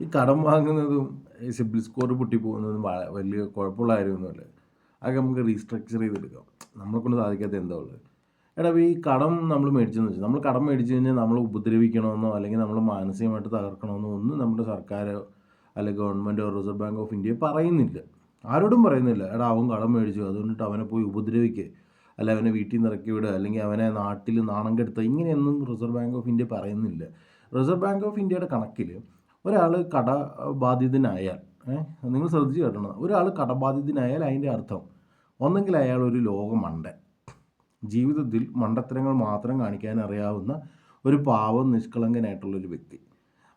ഈ കടം വാങ്ങുന്നതും ഈ സിബിൽ സ്കോർ പൊട്ടിപ്പോകുന്നതും പോകുന്നതും വലിയ കുഴപ്പമുള്ള കാര്യമൊന്നുമല്ല. അതൊക്കെ നമുക്ക് റീസ്ട്രക്ചർ ചെയ്തെടുക്കാം. നമ്മളെ കൊണ്ട് സാധിക്കാത്ത എന്താ ഉള്ളത്? എടാ ഈ കടം നമ്മൾ മേടിച്ചെന്ന് വെച്ചാൽ നമ്മൾ കടം മേടിച്ചു കഴിഞ്ഞാൽ നമ്മൾ ഉപദ്രവിക്കണമെന്നോ അല്ലെങ്കിൽ നമ്മൾ മാനസികമായിട്ട് തകർക്കണമെന്നോ ഒന്നും നമ്മുടെ സർക്കാർ അല്ലെങ്കിൽ ഗവൺമെന്റോ റിസർവ് ബാങ്ക് ഓഫ് ഇന്ത്യ പറയുന്നില്ല. ആരോടും പറയുന്നില്ല. എടാ അവൻ കടം മേടിച്ചു. അതുകൊണ്ടിട്ട് അവനെ പോയി ഉപദ്രവിക്കുക അല്ല അവനെ വീട്ടിൽ നിന്ന് ഇറക്കി വിടുക അല്ലെങ്കിൽ അവനെ നാട്ടിൽ നാണം കെടുത്തുക ഇങ്ങനെയൊന്നും റിസർവ് ബാങ്ക് ഓഫ് ഇന്ത്യ പറയുന്നില്ല. റിസർവ് ബാങ്ക് ഓഫ് ഇന്ത്യയുടെ കണക്കിൽ ഒരാൾ കടബാധിതനായാൽ നിങ്ങൾ ശ്രദ്ധിച്ച് കേട്ടണം. ഒരാൾ കടബാധിതനായാൽ അതിന്റെ അർത്ഥം ഒന്നെങ്കിൽ അയാൾ ഒരു ലോകമണ്ട ജീവിതത്തിൽ മണ്ടത്തരങ്ങൾ മാത്രം കാണിക്കാൻ അറിയാവുന്ന ഒരു പാവം നിഷ്കളങ്കനായിട്ടുള്ളൊരു വ്യക്തി.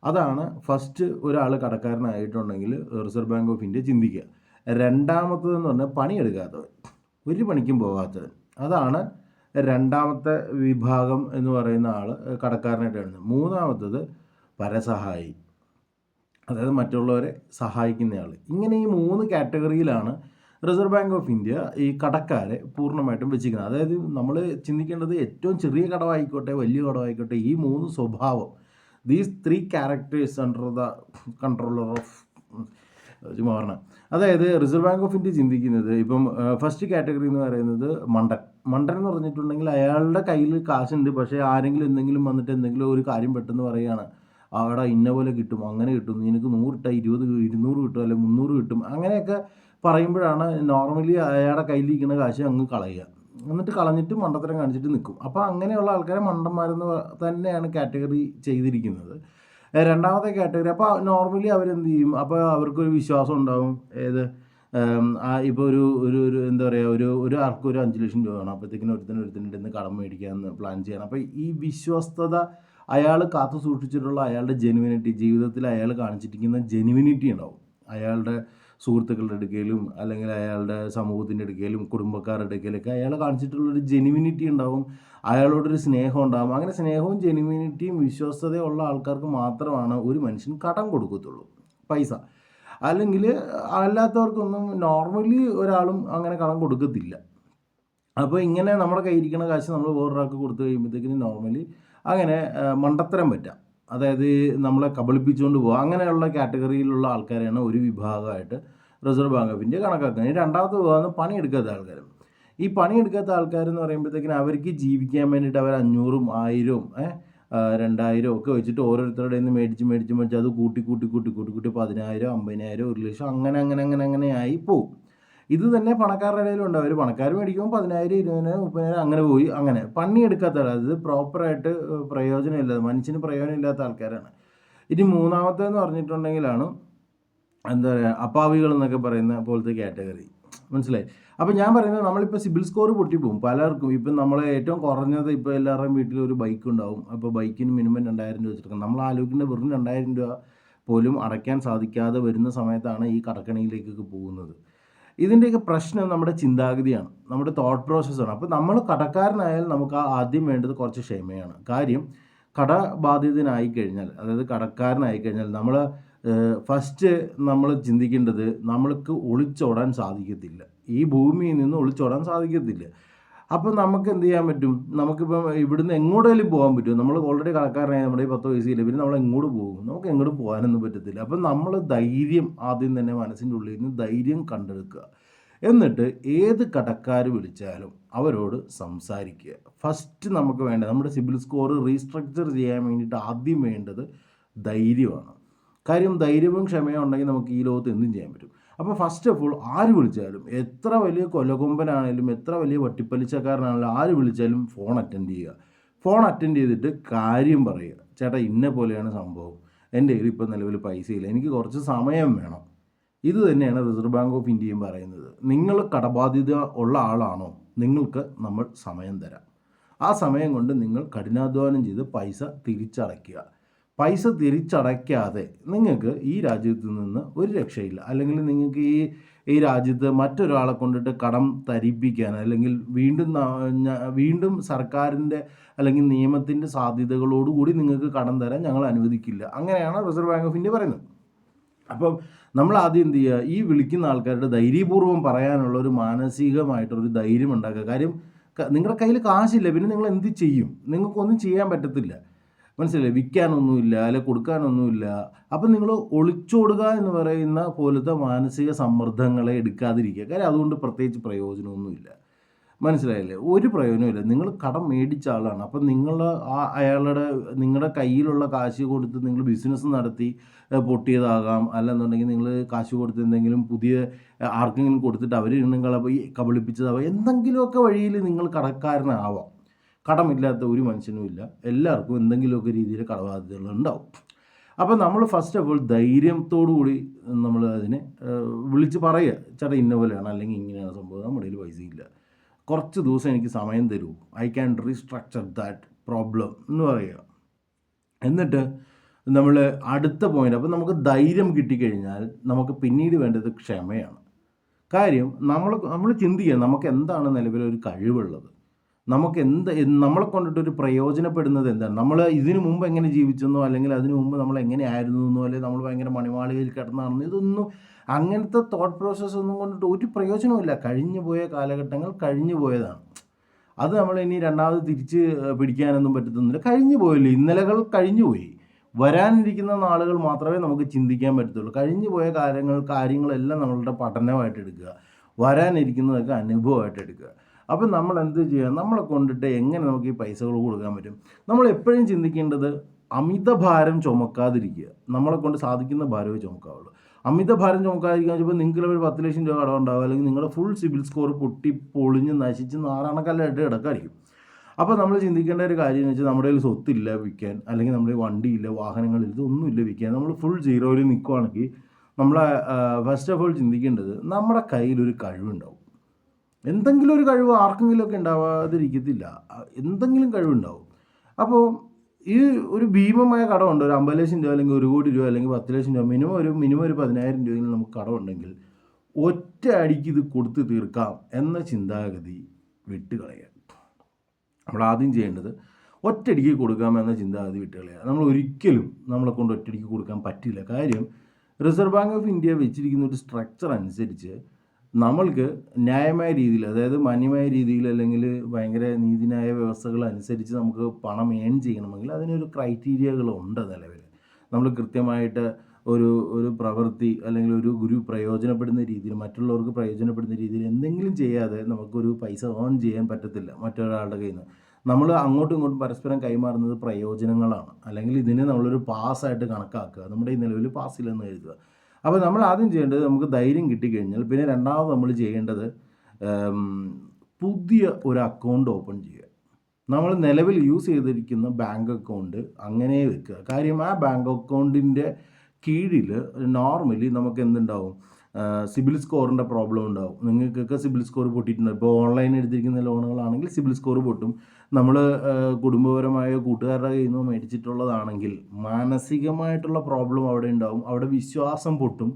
അതാണ് ഫസ്റ്റ് ഒരാൾ കടക്കാരനായിട്ടുണ്ടെങ്കിൽ റിസർവ് ബാങ്ക് ഓഫ് ഇന്ത്യ ചിന്തിക്കുക. രണ്ടാമത്തതെന്ന് പറഞ്ഞാൽ പണിയെടുക്കാത്തവൻ ഒരു പണിക്കും പോകാത്തവൻ. അതാണ് രണ്ടാമത്തെ വിഭാഗം എന്ന് പറയുന്ന ആൾ കടക്കാരനായിട്ട് വരുന്നത്. മൂന്നാമത്തത് പരസഹായി. അതായത് മറ്റുള്ളവരെ സഹായിക്കുന്നയാൾ ഇങ്ങനെ ഈ മൂന്ന് കാറ്റഗറിയിലാണ് റിസർവ് ബാങ്ക് ഓഫ് ഇന്ത്യ ഈ കടക്കാരെ പൂർണമായിട്ടും വെച്ചിരിക്കുന്നത്. അതായത് നമ്മൾ ചിന്തിക്കേണ്ടത് ഏറ്റവും ചെറിയ കടമായിക്കോട്ടെ വലിയ കടമായിക്കോട്ടെ ഈ മൂന്ന് സ്വഭാവം these three characters under the controller of ചുമ്മാ അതായത് റിസർവ് ബാങ്ക് ഓഫ് ഇന്ത്യ ചിന്തിക്കുന്നത് ഇപ്പം ഫസ്റ്റ് കാറ്റഗറി എന്ന് പറയുന്നത് മണ്ടൻ. മണ്ടൻ എന്ന് പറഞ്ഞിട്ടുണ്ടെങ്കിൽ അയാളുടെ കയ്യിൽ കാശുണ്ട് പക്ഷേ ആരെങ്കിലും എന്തെങ്കിലും വന്നിട്ട് എന്തെങ്കിലും ഒരു കാര്യം പെട്ടെന്ന് പറയുകയാണ്. അവിടെ ഇന്ന പോലെ കിട്ടും അങ്ങനെ കിട്ടും. നിനക്ക് നൂറിട്ട ഇരുപത് ഇരുന്നൂറ് കിട്ടും അല്ലെങ്കിൽ മുന്നൂറ് കിട്ടും. അങ്ങനെയൊക്കെ പറയുമ്പോഴാണ് നോർമലി അയാളുടെ കയ്യിലിരിക്കുന്ന കാശ് അങ്ങ് കളയുക. എന്നിട്ട് കളഞ്ഞിട്ട് മണ്ടത്തരം കാണിച്ചിട്ട് നിൽക്കും. അപ്പോൾ അങ്ങനെയുള്ള ആൾക്കാരെ മണ്ടന്മാരെന്ന് തന്നെയാണ് കാറ്റഗറി ചെയ്തിരിക്കുന്നത്. രണ്ടാമത്തെ കാറ്റഗറി അപ്പോൾ നോർമലി അവരെന്ത് ചെയ്യും? അപ്പോൾ അവർക്കൊരു വിശ്വാസം ഉണ്ടാവും. ഏത്? ഇപ്പോൾ ഒരു ഒരു ഒരു എന്താ പറയുക ഒരു ഒരു ആർക്കും ഒരു അഞ്ച് ലക്ഷം രൂപ വേണം. അപ്പോഴത്തേക്കിനും ഒരുത്തിന് ഒരുത്തിന്റെ കടം മേടിക്കാമെന്ന് പ്ലാൻ ചെയ്യണം. അപ്പോൾ ഈ വിശ്വസ്തത അയാൾ കാത്തു സൂക്ഷിച്ചിട്ടുള്ള അയാളുടെ ജെനുവിനിറ്റി ജീവിതത്തിൽ അയാൾ കാണിച്ചിരിക്കുന്ന ജെനുവിനിറ്റി ഉണ്ടാവും. അയാളുടെ സുഹൃത്തുക്കളുടെ അടുക്കലും അല്ലെങ്കിൽ അയാളുടെ സമൂഹത്തിന്റെ അടുക്കലും കുടുംബക്കാരുടെ അടുക്കലൊക്കെ അയാൾ കാണിച്ചിട്ടുള്ളൊരു ജെനുവിനിറ്റി ഉണ്ടാവും. അയാളോടൊരു സ്നേഹം ഉണ്ടാവും. അങ്ങനെ സ്നേഹവും ജെനുവിനിറ്റിയും വിശ്വസ്തതയും ഉള്ള ആൾക്കാർക്ക് മാത്രമാണ് ഒരു മനുഷ്യൻ കടം കൊടുക്കത്തുള്ളൂ. പൈസ. അല്ലെങ്കിൽ അല്ലാത്തവർക്കൊന്നും നോർമലി ഒരാളും അങ്ങനെ കടം കൊടുക്കത്തില്ല. അപ്പോൾ ഇങ്ങനെ നമ്മുടെ കയ്യിരിക്കുന്ന കാശ് നമ്മൾ വേറൊരാൾക്ക് കൊടുത്തു കഴിയുമ്പോഴത്തേക്കിന് നോർമലി അങ്ങനെ മണ്ടത്തരം പറ്റാം. അതായത് നമ്മളെ കബളിപ്പിച്ചുകൊണ്ട് പോകുക അങ്ങനെയുള്ള കാറ്റഗറിയിലുള്ള ആൾക്കാരെയാണ് ഒരു വിഭാഗമായിട്ട് റിസർവ് ബാങ്ക് ഓഫ് ഇന്ത്യ കണക്കാക്കുന്നത്. ഇനി രണ്ടാമത്തെ വിഭാഗം പണിയെടുക്കാത്ത ആൾക്കാർ ഈ പണിയെടുക്കാത്ത ആൾക്കാരെന്ന് പറയുമ്പോഴത്തേക്കിന് അവർക്ക് ജീവിക്കാൻ വേണ്ടിയിട്ട് അവർ അഞ്ഞൂറും ആയിരവും രണ്ടായിരം ഒക്കെ വെച്ചിട്ട് ഓരോരുത്തരുടെ നിന്ന് മേടിച്ച് മേടിച്ച് മേടിച്ച് അത് കൂട്ടി കൂട്ടി കൂട്ടി കൂട്ടി കൂട്ടി പതിനായിരം അമ്പതിനായിരം ഒരു ലക്ഷം അങ്ങനെ അങ്ങനെ അങ്ങനെ അങ്ങനെ ആയി പോവും. ഇത് തന്നെ പണക്കാരുടെ ഇടയിലുണ്ട് അവർ പണക്കാർ മേടിക്കുമ്പോൾ പതിനായിരം ഇരുപതിനായിരം മുപ്പതിനായിരം അങ്ങനെ പോയി. അങ്ങനെ പണിയെടുക്കാത്ത ആൾ അത് പ്രോപ്പറായിട്ട് പ്രയോജനമില്ലാതെ മനുഷ്യന് പ്രയോജനമില്ലാത്ത ആൾക്കാരാണ്. ഇനി മൂന്നാമത്തേന്ന് പറഞ്ഞിട്ടുണ്ടെങ്കിലാണ് എന്താ പറയുക അപ്പാവികൾ എന്നൊക്കെ പറയുന്ന പോലത്തെ കാറ്റഗറി. മനസ്സിലായി? അപ്പോൾ ഞാൻ പറയുന്നത് നമ്മളിപ്പോൾ സിബിൽ സ്കോർ പൊട്ടിപ്പോവും പലർക്കും ഇപ്പം നമ്മൾ ഏറ്റവും കുറഞ്ഞത് ഇപ്പോൾ എല്ലാവരുടെയും വീട്ടിൽ ഒരു ബൈക്ക് ഉണ്ടാവും. അപ്പോൾ ബൈക്കിന് മിനിമം രണ്ടായിരം രൂപ വെച്ചിരിക്കും. നമ്മൾ ആലോചിക്കേണ്ട വെറും രണ്ടായിരം രൂപ പോലും അടയ്ക്കാൻ സാധിക്കാതെ വരുന്ന സമയത്താണ് ഈ കടക്കണിയിലേക്കൊക്കെ പോകുന്നത്. ഇതിന്റെയൊക്കെ പ്രശ്നം നമ്മുടെ ചിന്താഗതിയാണ്. നമ്മുടെ തോട്ട് പ്രോസസ്സാണ് അപ്പോൾ നമ്മൾ കടക്കാരനായാൽ നമുക്ക് ആദ്യം വേണ്ടത് കുറച്ച് ക്ഷമയാണ്. കാര്യം കടബാധിതനായി കഴിഞ്ഞാൽ അതായത് കടക്കാരനായി കഴിഞ്ഞാൽ നമ്മൾ ഫസ്റ്റ് നമ്മൾ ചിന്തിക്കേണ്ടത് നമ്മൾക്ക് ഒളിച്ചോടാൻ സാധിക്കത്തില്ല. ഈ ഭൂമിയിൽ നിന്ന് ഒളിച്ചോടാൻ സാധിക്കത്തില്ല. അപ്പോൾ നമുക്ക് എന്ത് ചെയ്യാൻ പറ്റും? നമുക്കിപ്പം ഇവിടുന്ന് എങ്ങോട്ടേലും പോകാൻ പറ്റും നമ്മൾ ഓൾറെഡി കടക്കാരനായി നമ്മുടെ ഈ പത്ത് വയസ്സില്ല പിന്നെ നമ്മൾ എങ്ങോട്ട് പോകും? നമുക്ക് എങ്ങോട്ട് പോകാനൊന്നും പറ്റത്തില്ല. അപ്പം നമ്മൾ ധൈര്യം ആദ്യം തന്നെ മനസ്സിന്റെ ഉള്ളിൽ നിന്ന് ധൈര്യം കണ്ടെടുക്കുക. എന്നിട്ട് ഏത് കടക്കാർ വിളിച്ചാലും അവരോട് സംസാരിക്കുക. ഫസ്റ്റ് നമുക്ക് വേണ്ടത് നമ്മുടെ സിബിൽ സ്കോർ റീസ്ട്രക്ചർ ചെയ്യാൻ വേണ്ടിയിട്ട് ആദ്യം വേണ്ടത് ധൈര്യമാണ്. കാര്യം ധൈര്യവും ക്ഷമയും ഉണ്ടെങ്കിൽ നമുക്ക് ഈ ലോകത്ത് എന്തും ചെയ്യാൻ പറ്റും. അപ്പോൾ ഫസ്റ്റ് ഓഫ് ഓൾ ആര് വിളിച്ചാലും എത്ര വലിയ കൊലകൊമ്പനാണേലും എത്ര വലിയ വട്ടിപ്പലിച്ചക്കാരനാണെങ്കിലും ആര് വിളിച്ചാലും ഫോൺ അറ്റൻഡ് ചെയ്യുക. ഫോൺ അറ്റൻഡ് ചെയ്തിട്ട് കാര്യം പറയുക. ചേട്ടാ ഇന്ന പോലെയാണ് സംഭവം. എന്റെ കയ്യിൽ ഇപ്പം നിലവിൽ പൈസയില്ല എനിക്ക് കുറച്ച് സമയം വേണം. ഇത് തന്നെയാണ് റിസർവ് ബാങ്ക് ഓഫ് ഇന്ത്യയും പറയുന്നത്. നിങ്ങൾ കടബാധ്യത ഉള്ള ആളാണോ? നിങ്ങൾക്ക് നമ്മൾ സമയം തരാം. ആ സമയം കൊണ്ട് നിങ്ങൾ കഠിനാധ്വാനം ചെയ്ത് പൈസ തിരിച്ചടയ്ക്കുക. പൈസ തിരിച്ചടയ്ക്കാതെ നിങ്ങൾക്ക് ഈ രാജ്യത്ത് നിന്ന് ഒരു രക്ഷയില്ല. അല്ലെങ്കിൽ നിങ്ങൾക്ക് ഈ ഈ രാജ്യത്ത് മറ്റൊരാളെ കൊണ്ടിട്ട് കടം തരിപ്പിക്കാൻ അല്ലെങ്കിൽ വീണ്ടും വീണ്ടും സർക്കാരിന്റെ അല്ലെങ്കിൽ നിയമത്തിന്റെ സാധ്യതകളോടുകൂടി നിങ്ങൾക്ക് കടം തരാൻ ഞങ്ങൾ അനുവദിക്കില്ല. അങ്ങനെയാണ് റിസർവ് ബാങ്ക് ഓഫ് ഇന്ത്യ പറയുന്നത്. അപ്പം നമ്മൾ ആദ്യം എന്ത് ചെയ്യുക? ഈ വിളിക്കുന്ന ആൾക്കാരുടെ ധൈര്യപൂർവം പറയാനുള്ള ഒരു മാനസികമായിട്ടൊരു ധൈര്യം ഉണ്ടാക്കുക. കാര്യം നിങ്ങളുടെ കയ്യിൽ കാശില്ല. പിന്നെ നിങ്ങൾ എന്ത് ചെയ്യും? നിങ്ങൾക്കൊന്നും ചെയ്യാൻ പറ്റത്തില്ല. മനസ്സിലായി വിൽക്കാനൊന്നുമില്ല അല്ലെ കൊടുക്കാനൊന്നുമില്ല. അപ്പം നിങ്ങൾ ഒളിച്ചോടുക എന്ന് പറയുന്ന പോലത്തെ മാനസിക സമ്മർദ്ദങ്ങളെ എടുക്കാതിരിക്കുക. കാര്യം അതുകൊണ്ട് പ്രത്യേകിച്ച് പ്രയോജനമൊന്നുമില്ല. മനസ്സിലായില്ലേ? ഒരു പ്രയോജനമില്ല നിങ്ങൾ കടം മേടിച്ച ആളാണ്. അപ്പം നിങ്ങൾ ആ അയാളുടെ നിങ്ങളുടെ കയ്യിലുള്ള കാശ് കൊടുത്ത് നിങ്ങൾ ബിസിനസ് നടത്തി പൊട്ടിയതാകാം. അല്ലെന്നുണ്ടെങ്കിൽ നിങ്ങൾ കാശ് കൊടുത്ത് എന്തെങ്കിലും പുതിയ ആർക്കെങ്കിലും കൊടുത്തിട്ട് അവർ നിങ്ങളെ കബളിപ്പിച്ചതാവാം എന്തെങ്കിലുമൊക്കെ വഴിയിൽ നിങ്ങൾ കടക്കാരനാവാം. കടമില്ലാത്ത ഒരു മനുഷ്യനുമില്ല എല്ലാവർക്കും എന്തെങ്കിലുമൊക്കെ രീതിയിൽ കടബാധ്യതകൾ ഉണ്ടാവും. അപ്പോൾ നമ്മൾ ഫസ്റ്റ് ഓഫ് ഓൾ ധൈര്യത്തോടു കൂടി നമ്മൾ അതിനെ വിളിച്ച് പറയുക. ചേട്ടാ ഇന്ന പോലെയാണ്. അല്ലെങ്കിൽ ഇങ്ങനെയാണ് സംഭവം. നമ്മുടെ കയ്യിൽ പൈസ ഇല്ല. കുറച്ച് ദിവസം എനിക്ക് സമയം തരൂ. I can restructure that problem എന്ന് പറയുക. എന്നിട്ട് നമ്മൾ അടുത്ത പോയിന്റ് അപ്പോൾ നമുക്ക് ധൈര്യം കിട്ടിക്കഴിഞ്ഞാൽ നമുക്ക് പിന്നീട് വേണ്ടത് ക്ഷമയാണ്. കാര്യം നമ്മൾ നമ്മൾ ചിന്തിക്കുക നമുക്ക് എന്താണ് നിലവിലൊരു കഴിവുള്ളത്. നമുക്ക് എന്ത് നമ്മളെ നമ്മളെ കൊണ്ടിട്ടൊരു പ്രയോജനപ്പെടുന്നത് എന്താണ്? നമ്മൾ ഇതിനു മുമ്പ് എങ്ങനെ ജീവിച്ചെന്നോ അല്ലെങ്കിൽ അതിനു മുമ്പ് നമ്മൾ എങ്ങനെ ആയിരുന്നു എന്നോ അല്ലെങ്കിൽ നമ്മൾ ഭയങ്കര മണിമാളികയിൽ കിടന്നാണെന്നോ ഇതൊന്നും അങ്ങനത്തെ തോട്ട് പ്രോസസ്സ് ഒന്നും കൊണ്ടിട്ട് ഒരു പ്രയോജനവുമില്ല. കഴിഞ്ഞു പോയ കാലഘട്ടങ്ങൾ കഴിഞ്ഞു പോയതാണ്. അത് നമ്മൾ ഇനി രണ്ടാമത് തിരിച്ച് പിടിക്കാനൊന്നും പറ്റത്തൊന്നുമില്ല. കഴിഞ്ഞു പോയല്ലോ? ഇന്നലകൾ കഴിഞ്ഞു പോയി. വരാനിരിക്കുന്ന നാളുകൾ മാത്രമേ നമുക്ക് ചിന്തിക്കാൻ പറ്റത്തുള്ളൂ. കഴിഞ്ഞു പോയ കാര്യങ്ങൾ കാര്യങ്ങളെല്ലാം നമ്മളുടെ പഠനമായിട്ട് എടുക്കുക. വരാനിരിക്കുന്നതൊക്കെ അനുഭവമായിട്ട് എടുക്കുക. അപ്പം നമ്മൾ എന്ത് ചെയ്യുക? നമ്മളെ കൊണ്ടിട്ട് എങ്ങനെ നമുക്ക് ഈ പൈസകൾ കൊടുക്കാൻ പറ്റും? നമ്മൾ എപ്പോഴും ചിന്തിക്കേണ്ടത് അമിതഭാരം ചുമക്കാതിരിക്കുക. നമ്മളെ കൊണ്ട് സാധിക്കുന്ന ഭാരമേ ചുമക്കാവുള്ളൂ. അമിതഭാരം ചുമക്കാതിരിക്കാൻ വെച്ചപ്പോൾ നിങ്ങൾക്ക് ഒരു പത്ത് ലക്ഷം രൂപ കടം ഉണ്ടാവുക അല്ലെങ്കിൽ നിങ്ങളുടെ ഫുൾ സിബിൽ സ്കോർ പൊട്ടി പൊളിഞ്ഞ് നശിച്ച് നാറാണക്കല്ലായിട്ട് കിടക്കായിരിക്കും. അപ്പോൾ നമ്മൾ ചിന്തിക്കേണ്ട ഒരു കാര്യം എന്ന് വെച്ചാൽ നമ്മുടെ കയ്യിൽ സ്വത്തില്ല വിൽക്കാൻ. അല്ലെങ്കിൽ നമ്മുടെ വണ്ടിയില്ല വാഹനങ്ങളില്ല ഇതൊന്നുമില്ല വിൽക്കാൻ. നമ്മൾ ഫുൾ സീറോയിൽ നിൽക്കുവാണെങ്കിൽ നമ്മളെ ഫസ്റ്റ് ഓഫ് ഓൾ ചിന്തിക്കേണ്ടത് നമ്മുടെ കയ്യിലൊരു കഴിവുണ്ടാവും. എന്തെങ്കിലും ഒരു കഴിവ് ആർക്കെങ്കിലുമൊക്കെ ഉണ്ടാവാതിരിക്കത്തില്ല. എന്തെങ്കിലും കഴിവുണ്ടാവും. അപ്പോൾ ഈ ഒരു ഭീമമായ കടമുണ്ട്. ഒരു അമ്പത് ലക്ഷം രൂപ അല്ലെങ്കിൽ ഒരു കോടി രൂപ അല്ലെങ്കിൽ പത്ത് ലക്ഷം രൂപ മിനിമം ഒരു മിനിമം ഒരു പതിനായിരം രൂപയെങ്കിലും നമുക്ക് കടമുണ്ടെങ്കിൽ ഒറ്റ അടിക്ക് ഇത് കൊടുത്തു തീർക്കാം എന്ന ചിന്താഗതി വിട്ടുകളയുക നമ്മൾ ആദ്യം ചെയ്യേണ്ടത് ഒറ്റയടിക്ക് കൊടുക്കാമെന്ന ചിന്താഗതി വിട്ടുകളയുക നമ്മൾ ഒരിക്കലും നമ്മളെ കൊണ്ട് ഒറ്റയടിക്ക് കൊടുക്കാൻ പറ്റില്ല. കാര്യം റിസർവ് ബാങ്ക് ഓഫ് ഇന്ത്യ വെച്ചിരിക്കുന്ന ഒരു സ്ട്രക്ചർ അനുസരിച്ച് നമ്മൾക്ക് ന്യായമായ രീതിയിൽ അതായത് മാന്യമായ രീതിയിൽ അല്ലെങ്കിൽ ഭയങ്കര നീതിന്യായ വ്യവസ്ഥകൾ അനുസരിച്ച് നമുക്ക് പണം ഏൺ ചെയ്യണമെങ്കിൽ അതിനൊരു ക്രൈറ്റീരിയകളുണ്ട് നിലവിൽ. നമ്മൾ കൃത്യമായിട്ട് ഒരു ഒരു പ്രവൃത്തി അല്ലെങ്കിൽ ഒരു ഗുരു പ്രയോജനപ്പെടുന്ന രീതിയിൽ മറ്റുള്ളവർക്ക് പ്രയോജനപ്പെടുന്ന രീതിയിൽ എന്തെങ്കിലും ചെയ്യാതെ നമുക്കൊരു പൈസ ഏൺ ചെയ്യാൻ പറ്റത്തില്ല മറ്റൊരാളുടെ കയ്യിൽ നിന്ന് നമ്മൾ അങ്ങോട്ടും ഇങ്ങോട്ടും പരസ്പരം കൈമാറുന്നത് പ്രയോജനങ്ങളാണ്. അല്ലെങ്കിൽ ഇതിനെ നമ്മളൊരു പാസ്സായിട്ട് കണക്കാക്കുക. നമ്മുടെ ഈ നിലവിൽ പാസ്സില്ലെന്ന് എഴുതുക അപ്പോൾ നമ്മൾ ആദ്യം ചെയ്യേണ്ടത് നമുക്ക് ധൈര്യം കിട്ടിക്കഴിഞ്ഞാൽ പിന്നെ രണ്ടാമത് നമ്മൾ ചെയ്യേണ്ടത് പുതിയ ഒരു അക്കൗണ്ട് ഓപ്പൺ ചെയ്യുക. നമ്മൾ നിലവിൽ യൂസ് ചെയ്തിരിക്കുന്ന ബാങ്ക് അക്കൗണ്ട് അങ്ങനെ വെക്കുക. കാര്യം ആ ബാങ്ക് അക്കൗണ്ടിന്റെ കീഴിൽ നോർമലി നമുക്ക് എന്തുണ്ടാവും? സിബിൽ സ്കോറിന്റെ പ്രോബ്ലം ഉണ്ടാവും. നിങ്ങൾക്കൊക്കെ സിബിൽ സ്കോർ പൊട്ടിയിട്ടുണ്ട്. ഇപ്പോൾ ഓൺലൈൻ എടുത്തിരിക്കുന്ന ലോണുകളാണെങ്കിൽ സിബിൽ സ്കോർ പൊട്ടും. നമ്മൾ കുടുംബപരമായ കൂട്ടുകാരുടെ കയ്യിൽ നിന്നോ മേടിച്ചിട്ടുള്ളതാണെങ്കിൽ മാനസികമായിട്ടുള്ള പ്രോബ്ലം അവിടെ ഉണ്ടാവും. അവിടെ വിശ്വാസം പൊട്ടും.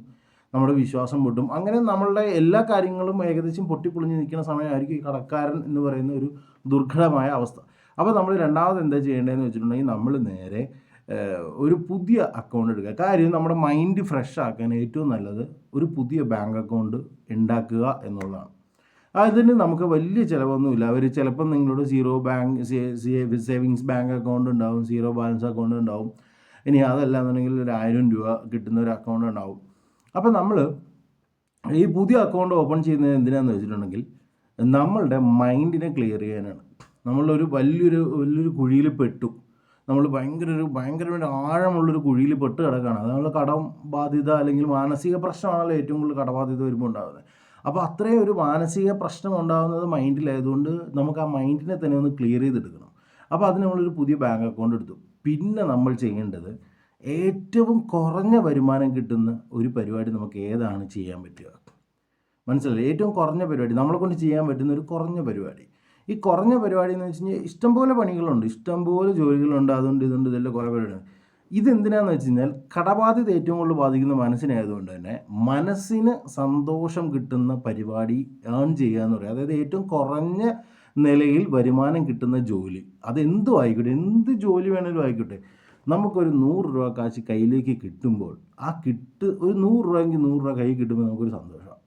നമ്മുടെ വിശ്വാസം പൊട്ടും. അങ്ങനെ നമ്മളുടെ എല്ലാ കാര്യങ്ങളും ഏകദേശം പൊട്ടിപ്പൊളിഞ്ഞ് നിൽക്കുന്ന സമയമായിരിക്കും ഈ കടക്കാരൻ എന്ന് പറയുന്ന ഒരു ദുർഘടമായ അവസ്ഥ. അപ്പോൾ നമ്മൾ രണ്ടാമത് എന്താ ചെയ്യേണ്ടതെന്ന് വെച്ചിട്ടുണ്ടെങ്കിൽ നമ്മൾ നേരെ ഒരു പുതിയ അക്കൗണ്ട് എടുക്കുക. കാര്യം നമ്മുടെ മൈൻഡ് ഫ്രഷ് ആക്കാൻ ഏറ്റവും നല്ലത് ഒരു പുതിയ ബാങ്ക് അക്കൗണ്ട് ഉണ്ടാക്കുക എന്നുള്ളതാണ്. അതിന് നമുക്ക് വലിയ ചിലവൊന്നുമില്ല. അവർ ചിലപ്പം നിങ്ങളോട് zero bank savings bank account ഉണ്ടാവും സീറോ ബാലൻസ് അക്കൗണ്ട് ഉണ്ടാവും ഇനി അതല്ല എന്നുണ്ടെങ്കിൽ ഒരു ആയിരം രൂപ കിട്ടുന്ന ഒരു അക്കൗണ്ട് ഉണ്ടാവും അപ്പം നമ്മൾ ഈ പുതിയ അക്കൗണ്ട് ഓപ്പൺ ചെയ്യുന്നത് എന്തിനാന്ന് വെച്ചിട്ടുണ്ടെങ്കിൽ നമ്മളുടെ മൈൻഡിനെ ക്ലിയർ ചെയ്യാനാണ്. നമ്മളൊരു വലിയൊരു വലിയൊരു കുഴിയിൽ പെട്ടു. നമ്മൾ ഭയങ്കര ഒരു ഭയങ്കരമായിട്ട് ആഴമുള്ളൊരു കുഴിയിൽ പെട്ട് കിടക്കുകയാണ് അത് നമ്മൾ കടം ബാധ്യത അല്ലെങ്കിൽ മാനസിക പ്രശ്നമാണല്ലോ ഏറ്റവും കൂടുതൽ കടബാധ്യത വരുമ്പോൾ ഉണ്ടാകുന്നത് അപ്പോൾ അത്രയും ഒരു മാനസിക പ്രശ്നം ഉണ്ടാകുന്നത് മൈൻഡിലായതുകൊണ്ട് നമുക്ക് ആ മൈൻഡിനെ തന്നെ ഒന്ന് ക്ലിയർ ചെയ്തെടുക്കണം. അപ്പോൾ അതിന് നമ്മളൊരു പുതിയ ബാങ്ക് അക്കൗണ്ട് എടുത്തു. പിന്നെ നമ്മൾ ചെയ്യേണ്ടത് ഏറ്റവും കുറഞ്ഞ വരുമാനം കിട്ടുന്ന ഒരു പരിപാടി നമുക്ക് ഏതാണ് ചെയ്യാൻ പറ്റുക? മനസ്സിലായി ഏറ്റവും കുറഞ്ഞ പരിപാടി നമ്മളെ കൊണ്ട് ചെയ്യാൻ പറ്റുന്ന ഒരു കുറഞ്ഞ പരിപാടി. ഈ കുറഞ്ഞ പരിപാടി എന്ന് വെച്ച് കഴിഞ്ഞാൽ ഇഷ്ടംപോലെ പണികളുണ്ട്. ഇഷ്ടംപോലെ ജോലികളുണ്ട്. അതുകൊണ്ട് ഇതുണ്ട് ഇതെല്ലാം കുറേ പരിപാടിയുണ്ട് ഇതെന്തിനാന്ന് വെച്ച് കഴിഞ്ഞാൽ കടബാധ്യത ഏറ്റവും കൂടുതൽ ബാധിക്കുന്ന മനസ്സിനായതുകൊണ്ട് തന്നെ മനസ്സിന് സന്തോഷം കിട്ടുന്ന പരിപാടി ഏൺ ചെയ്യുക എന്ന് പറയുക അതായത് ഏറ്റവും കുറഞ്ഞ നിലയിൽ വരുമാനം കിട്ടുന്ന ജോലി. അതെന്തും ആയിക്കോട്ടെ എന്ത് ജോലി വേണേലും ആയിക്കോട്ടെ. നമുക്കൊരു നൂറ് രൂപ കാശ് കയ്യിലേക്ക് കിട്ടുമ്പോൾ ആ കിട്ട് ഒരു നൂറ് രൂപയെങ്കിൽ നൂറ് രൂപ കയ്യിൽ കിട്ടുമ്പോൾ നമുക്കൊരു സന്തോഷമാണ്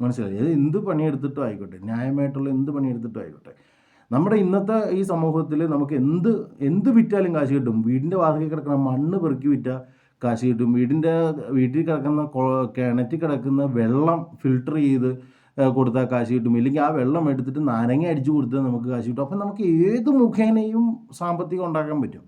മനസ്സിലായി. അത് എന്ത് പണിയെടുത്തിട്ടും ആയിക്കോട്ടെ ന്യായമായിട്ടുള്ള എന്ത് പണിയെടുത്തിട്ടും ആയിക്കോട്ടെ. നമ്മുടെ ഇന്നത്തെ ഈ സമൂഹത്തിൽ നമുക്ക് എന്ത് എന്ത് വിറ്റാലും കാശ് കിട്ടും. വീടിന്റെ വാതിലിൽ കിടക്കുന്ന മണ്ണ് പെറുക്കി വിറ്റാൽ കാശ് കിട്ടും. വീടിന്റെ വീട്ടിൽ കിടക്കുന്ന കിണറ്റിൽ കിടക്കുന്ന വെള്ളം ഫിൽട്ടർ ചെയ്ത് കൊടുത്താൽ കാശ് കിട്ടും. ഇല്ലെങ്കിൽ ആ വെള്ളം എടുത്തിട്ട് നാരങ്ങ അടിച്ചു കൊടുത്താൽ നമുക്ക് കാശ് കിട്ടും. അപ്പം നമുക്ക് ഏത് മുഖേനയും സാമ്പത്തികം ഉണ്ടാക്കാൻ പറ്റും.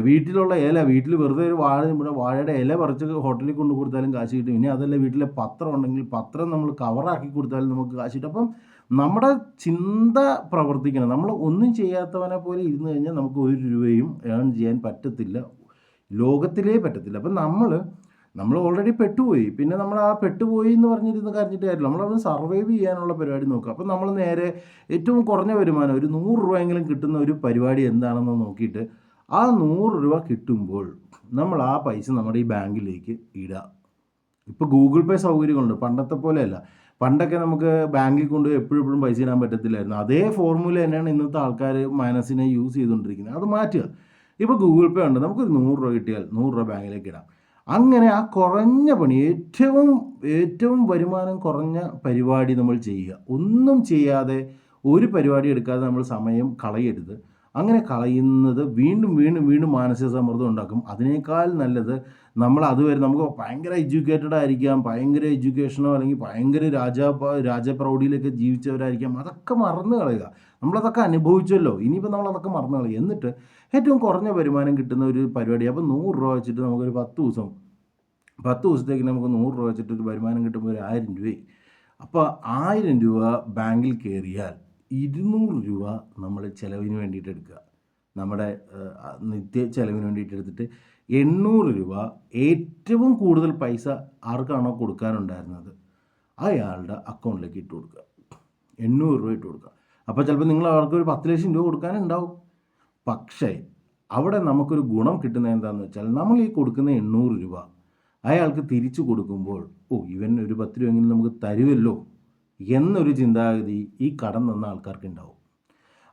വീട്ടിലുള്ള ഇല വീട്ടിൽ വെറുതെ ഒരു വാഴ ഇവിടെ വാഴയുടെ ഇല പറിച്ച് ഹോട്ടലിൽ കൊണ്ട് കൊടുത്താലും കാശ് കിട്ടും. ഇനി അതല്ല വീട്ടിലെ പത്രം ഉണ്ടെങ്കിൽ പത്രം നമ്മൾ കവറാക്കി കൊടുത്താലും നമുക്ക് കാശ് കിട്ടും. അപ്പം നമ്മുടെ ചിന്ത പ്രവർത്തിക്കണം. നമ്മൾ ഒന്നും ചെയ്യാത്തവനെ പോലെ ഇരുന്ന് കഴിഞ്ഞാൽ നമുക്ക് ഒരു രൂപയും ഏൺ ചെയ്യാൻ പറ്റത്തില്ല. ലോകത്തിലേ പറ്റത്തില്ല. അപ്പം നമ്മൾ നമ്മൾ ഓൾറെഡി പെട്ടുപോയി. പിന്നെ നമ്മൾ ആ പെട്ടുപോയി എന്ന് പറഞ്ഞിരുന്ന കരഞ്ഞിട്ട് കാര്യമില്ല. നമ്മൾ അവിടെ സർവൈവ് ചെയ്യാനുള്ള പരിപാടി നോക്കുക. അപ്പം നമ്മൾ നേരെ ഏറ്റവും കുറഞ്ഞ വരുമാനം ഒരു നൂറ് രൂപയെങ്കിലും കിട്ടുന്ന ഒരു പരിപാടി എന്താണെന്ന് നോക്കിയിട്ട് ആ നൂറ് രൂപ കിട്ടുമ്പോൾ നമ്മൾ ആ പൈസ നമ്മുടെ ഈ ബാങ്കിലേക്ക് ഇടുക. ഇപ്പോൾ ഗൂഗിൾ പേ സൗകര്യങ്ങളുണ്ട്. പണ്ടത്തെ പോലെയല്ല. പണ്ടൊക്കെ നമുക്ക് ബാങ്കിൽ കൊണ്ട് എപ്പോഴും പൈസ ഇടാൻ പറ്റത്തില്ലായിരുന്നു. അതേ ഫോർമുല തന്നെയാണ് ഇന്നത്തെ ആൾക്കാർ മൈനസിനെ യൂസ് ചെയ്തുകൊണ്ടിരിക്കുന്നത്. അത് മാറ്റുക. ഇപ്പോൾ ഗൂഗിൾ പേ ഉണ്ട്. നമുക്ക് നൂറ് രൂപ കിട്ടിയാൽ നൂറ് രൂപ ബാങ്കിലേക്ക് ഇടാം. അങ്ങനെ ആ കുറഞ്ഞ പണി ഏറ്റവും ഏറ്റവും വരുമാനം കുറഞ്ഞ പരിപാടി നമ്മൾ ചെയ്യുക. ഒന്നും ചെയ്യാതെ ഒരു പരിപാടി എടുക്കാതെ നമ്മൾ സമയം കളയരുത്. അങ്ങനെ കളയുന്നത് വീണ്ടും വീണ്ടും വീണ്ടും മാനസിക സമ്മർദ്ദം ഉണ്ടാക്കും. അതിനേക്കാൾ നല്ലത് നമ്മൾ അതുവരെ നമുക്ക് ഭയങ്കര എഡ്യൂക്കേറ്റഡ് ആയിരിക്കാം ഭയങ്കര എഡ്യൂക്കേഷനോ അല്ലെങ്കിൽ ഭയങ്കര രാജാ രാജപ്രൗഢിയിലൊക്കെ ജീവിച്ചവരായിരിക്കാം. അതൊക്കെ മറന്നു കളയുക. നമ്മളതൊക്കെ അനുഭവിച്ചല്ലോ. ഇനിയിപ്പോൾ നമ്മളതൊക്കെ മറന്നു കളയുക. എന്നിട്ട് ഏറ്റവും കുറഞ്ഞ വരുമാനം കിട്ടുന്ന ഒരു പരിപാടി അപ്പോൾ നൂറ് രൂപ വെച്ചിട്ട് നമുക്കൊരു പത്ത് ദിവസം പത്ത് ദിവസത്തേക്ക് നമുക്ക് നൂറ് രൂപ വെച്ചിട്ട് ഒരു വരുമാനം കിട്ടുമ്പോൾ ഒരു ആയിരം രൂപയായി. അപ്പോൾ ആയിരം രൂപ ബാങ്കിൽ കയറിയാൽ ഇരുന്നൂറ് രൂപ നമ്മൾ ചിലവിന് വേണ്ടിയിട്ട് എടുക്കുക. നമ്മുടെ നിത്യ ചിലവിന് വേണ്ടിയിട്ട് എടുത്തിട്ട് എണ്ണൂറ് രൂപ ഏറ്റവും കൂടുതൽ പൈസ ആർക്കാണോ കൊടുക്കാനുണ്ടായിരുന്നത്? അയാളുടെ അക്കൗണ്ടിലേക്ക് ഇട്ട് കൊടുക്കുക. എണ്ണൂറ് രൂപ ഇട്ട് കൊടുക്കുക. അപ്പോൾ ചിലപ്പോൾ നിങ്ങൾ അവർക്ക് ഒരു പത്ത് ലക്ഷം രൂപ കൊടുക്കാനുണ്ടാവും. പക്ഷേ അവിടെ നമുക്കൊരു ഗുണം കിട്ടുന്നത് എന്താണെന്ന് വെച്ചാൽ നമ്മൾ ഈ കൊടുക്കുന്ന എണ്ണൂറ് രൂപ അയാൾക്ക് തിരിച്ചു കൊടുക്കുമ്പോൾ ഓ ഇവൻ ഒരു പത്ത് രൂപയെങ്കിലും നമുക്ക് തരുമല്ലോ എന്നൊരു ചിന്താഗതി ഈ കടം തന്ന ആൾക്കാർക്ക് ഉണ്ടാവും.